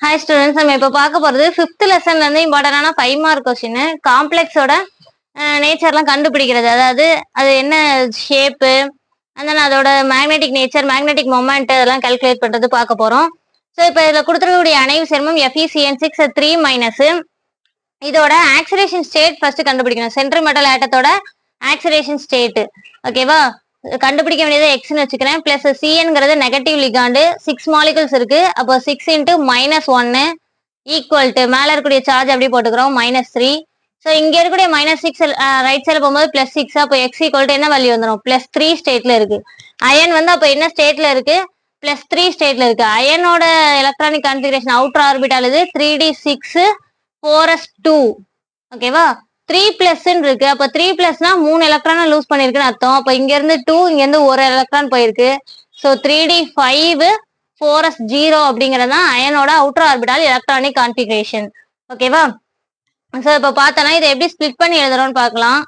Hi students நம்ம இப்போ பார்க்க போகிறது ஃபிஃப்த் லெசன்ல இருந்து இம்பார்ட்டண்டான ஃபைவ் மார்க் கொஸ்டின் காம்ப்ளெக்ஸோட நேச்சர்லாம் கண்டுபிடிக்கிறது. அதாவது அது என்ன ஷேப்பு அந்த அதோட மேக்னெட்டிக் நேச்சர் மேக்னெட்டிக் மொமெண்ட் அதெல்லாம் கால்குலேட் பண்ணுறது பார்க்க போகிறோம் ஸோ இப்போ இதில் கொடுத்துருக்கக்கூடிய அணைவு சேர்மம் எஃப்இசிஎன் சிக்ஸ் த்ரீ மைனஸ் இதோட ஆக்சிலேஷன் ஸ்டேட் ஃபர்ஸ்ட் கண்டுபிடிக்கணும். சென்ட்ரல் மெட்டல் ஆட்டத்தோட ஆக்சிலேஷன் ஸ்டேட் ஓகேவா கண்டுபிடிக்க வேண்டியது எக்ஸ்னு வச்சுக்கிறேன். பிளஸ் சிஎன்ங்கிறது நெகட்டிவ் லிகாண்டு சிக்ஸ் மாலிகல்ஸ் இருக்கு. அப்போ சிக்ஸ் இன்ட்டு மைனஸ் ஒன்னு ஈக்குவல் டு மேலே இருக்கக்கூடிய சார்ஜ் அப்படி போட்டுக்கிறோம். மைனஸ் த்ரீ ஸோ இங்க இருக்கக்கூடிய மைனஸ் சிக்ஸ் ரைட் சைடில் போகும்போது பிளஸ் சிக்ஸ் அப்போ எக்ஸ் ஈக்குவல் டு என்ன வேல்யூ வந்துடும் பிளஸ் த்ரீ ஸ்டேட்ல இருக்கு. அயன் வந்து அப்போ என்ன ஸ்டேட்ல இருக்கு? பிளஸ் த்ரீ ஸ்டேட்ல இருக்கு. அயனோட எலக்ட்ரானிக் கான்ஃபிகரேஷன் அவுட்டர் ஆர்பிட்டால் இது three d six four s two ஓகேவா த்ரீ பிளஸ் இருக்கு. அப்ப த்ரீ பிளஸ்னா மூணு எலக்ட்ரான் லூஸ் பண்ணிருக்குன்னு அர்த்தம். அப்ப இங்க இருந்து டூ இங்க இருந்து ஒரு எலக்ட்ரான் போயிருக்கு. So three d five four s zero அப்படிங்கிறது தான் அயனோட அவுட்டர் ஆர்பிட்டால் எலக்ட்ரானிக் கான்ஃபிகரேஷன் ஓகேவா ஸோ இப்போ பார்த்தோன்னா இதை எப்படி ஸ்பிளிட் பண்ணி எழுதுறோம்னு பார்க்கலாம்.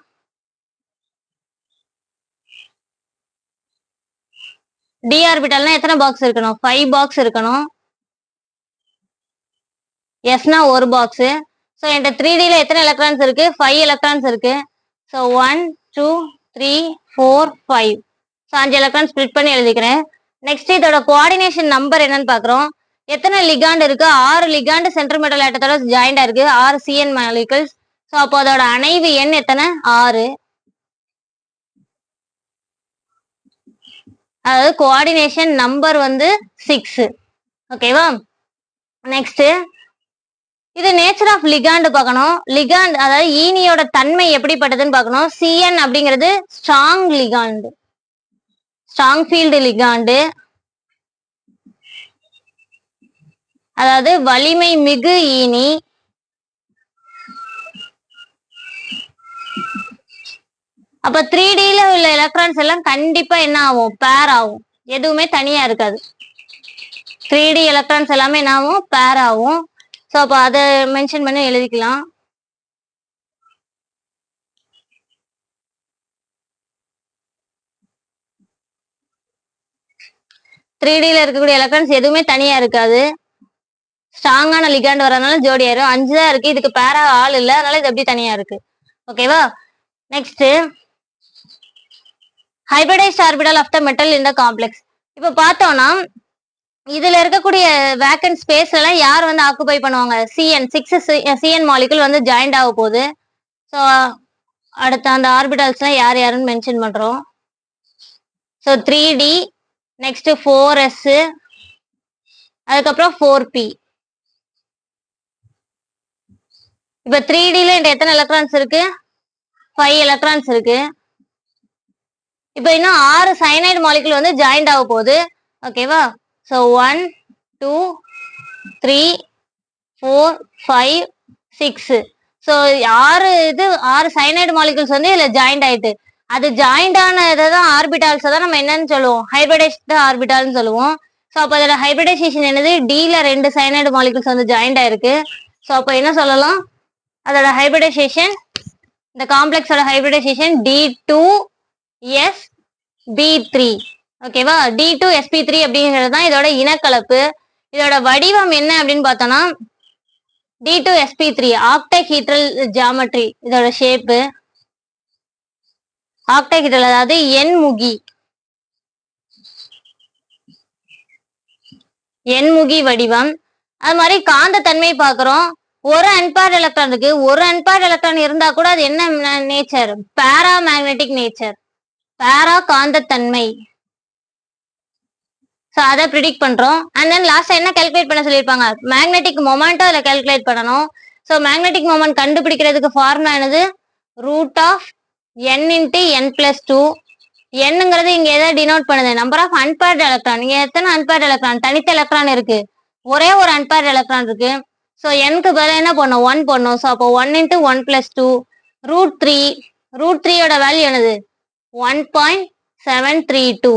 டி ஆர்பிட்டல்னா எத்தனை பாக்ஸ் இருக்கணும்? ஃபைவ் பாக்ஸ் இருக்கணும். எஸ்னா ஒரு பாக்ஸ் ஸோ என்கிட்ட த்ரீ டில எத்தனை எலக்ட்ரான்ஸ் இருக்கு? ஃபைவ் எலக்ட்ரான்ஸ் இருக்கு. So one two three four five so அஞ்சு எலக்ட்ரான் ஸ்ப்ளிட் பண்ணி எழுதிக்கிறேன். நெக்ஸ்ட் இதோட கோஆர்டினேஷன் நம்பர் என்னன்னு பார்க்குறோம். எத்தனை லிகாண்ட் இருக்கு? ஆறு லிகாண்டு சென்ட்ரல் மெட்டல் ஆட்டத்தோட ஜாயிண்டா இருக்கு. ஆறு சிஎன் மாலிகல்ஸ் ஸோ அப்போ அதோட அணைவு எண் எத்தனை? ஆறு. அதாவது கோஆர்டினேஷன் நம்பர் வந்து சிக்ஸ் ஓகேவா நெக்ஸ்ட் இது நேச்சர் ஆஃப் லிகாண்ட் பார்க்கணும். லிகாண்ட் அதாவது ஈனியோட தன்மை எப்படிப்பட்டதுன்னு பார்க்கணும். சிஎன் அப்படிங்கிறது strong ligand strong field ligand அதாவது வலிமை மிகு ஈனி. அப்ப த்ரீ டில உள்ள எலக்ட்ரான்ஸ் எல்லாம் கண்டிப்பா என்ன ஆகும்? பேர் ஆகும். எதுவுமே தனியா இருக்காது. த்ரீ டி எலக்ட்ரான்ஸ் எல்லாமே என்ன ஆகும்? பேர் ஆகும். ஸோ அப்போ அதை மென்ஷன் பண்ணி எழுதிக்கலாம். த்ரீ டியில் இருக்கக்கூடிய எலக்ட்ரான்ஸ் எதுவுமே தனியாக இருக்காது. ஸ்ட்ராங்கான லிகாண்ட் வரதுனால ஜோடி ஆயிரும். அஞ்சு தான் இருக்கு. இதுக்கு பேரா ஆள் இல்லை. அதனால இது எப்படி தனியாக இருக்கு. ஓகேவா next hybridised orbital of the metal இந்த காம்ப்ளெக்ஸ் இப்போ பார்த்தோம்னா இதுல இருக்கக்கூடிய வேக்கன்ட் ஸ்பேஸ் எல்லாம் யார் வந்து ஆக்குபை பண்ணுவாங்க? சிஎன் சிக்ஸ் சிஎன் மாலிகுல் வந்து ஜாயிண்ட் ஆக போகுது. ஸோ அடுத்த அந்த ஆர்பிட்டல்ஸ்லாம் யார் யாருன்னு மென்ஷன் பண்றோம். So three d next four s அதுக்கப்புறம் ஃபோர் பி இப்போ த்ரீ டில எத்தனை எலக்ட்ரான்ஸ் இருக்கு? ஃபைவ் எலக்ட்ரான்ஸ் இருக்கு. இப்போ இன்னும் ஆறு சைனைடு மாலிகுல் வந்து ஜாயிண்ட் ஆக போகுது. ஓகேவா so one two three four five six so ஆறு இது ஆறு சைனைடு மாலிகுல்ஸ் வந்து இதில் ஜாயிண்ட் ஆயிட்டு. அது ஜாயிண்ட் ஆன இதை தான் ஆர்பிட்டால்ஸை தான் நம்ம என்னன்னு சொல்லுவோம்? ஹைபிரடைஸ்ட் ஆர்பிட்டால்னு சொல்லுவோம். ஸோ அப்போ அதோட ஹைபிரடைசேஷன் என்னது? டீல ரெண்டு சைனைடு மாலிகுல்ஸ் வந்து ஜாயிண்ட் ஆயிருக்கு. ஸோ அப்போ என்ன சொல்லலாம்? அதோட ஹைபிரடைசேஷன் இந்த காம்ப்ளெக்ஸோட hybridisation d two s p three ஓகேவா டி டூ எஸ்பி த்ரீ அப்படிங்கிறது தான் இதோட இனக்கலப்பு. இதோட வடிவம் என்ன அப்படின்னு பார்த்தோம்னா d two sp three octahedral geometry இதோட ஷேப்பு ஆக்டஹீட்ரல் அதாவது எண்முகி எண்முகி வடிவம். அது மாதிரி காந்த தன்மை பார்க்குறோம். ஒரு அன்பேர்ட் எலக்ட்ரானுக்கு ஒரு அன்பேர்ட் எலக்ட்ரான் இருந்தா கூட அது என்ன நேச்சர் பேரா மேக்னெட்டிக் நேச்சர் பேரா காந்தத்தன்மை. ஸோ அதை ப்ரிடிக்ட் பண்ணுறோம் அண்ட் தென் லாஸ்ட்டாக என்ன கல்குலேட் பண்ண சொல்லியிருப்பாங்க? மேக்னெட்டிக் மொமெண்ட்டும் அதில் கல்குலேட் பண்ணணும். ஸோ மேக்னெட்டிக் மொமெண்ட் கண்டுபிடிக்கிறதுக்கு ஃபார்முலா என்னது? Root of n into n plus two என்னங்கிறது இங்கே எதை டினோட் பண்ணுது? நம்பர் ஆஃப் அன்பேர்ட் எலக்ட்ரான் இங்கே எத்தனை அன்பேர்ட் எலக்ட்ரான் தனித்த எலக்ட்ரான் இருக்கு. ஒரே ஒரு அன்பேர்ட் எலக்ட்ரான் இருக்கு. ஸோ எனுக்கு பதில் என்ன பண்ணும்? ஒன் பண்ணும். ஸோ அப்போ one into one plus two root three root த்ரீயோட வேல்யூ என்னது? One point seven three two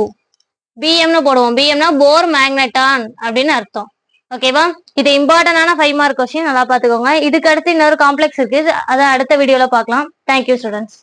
பிஎம்னு போடுவோம். பிஎம்னா போர் மேக்னெட்டான் அப்படின்னு அர்த்தம். ஓகேவா இது இம்பார்ட்டன்டான ஃபைவ் மார்க் கொஸ்டின் நல்லா பார்த்துக்கோங்க. இதுக்கு அடுத்து இன்னொரு காம்ப்ளெக்ஸ் இருக்கு. அதை அடுத்த வீடியோல பார்க்கலாம். Thank you students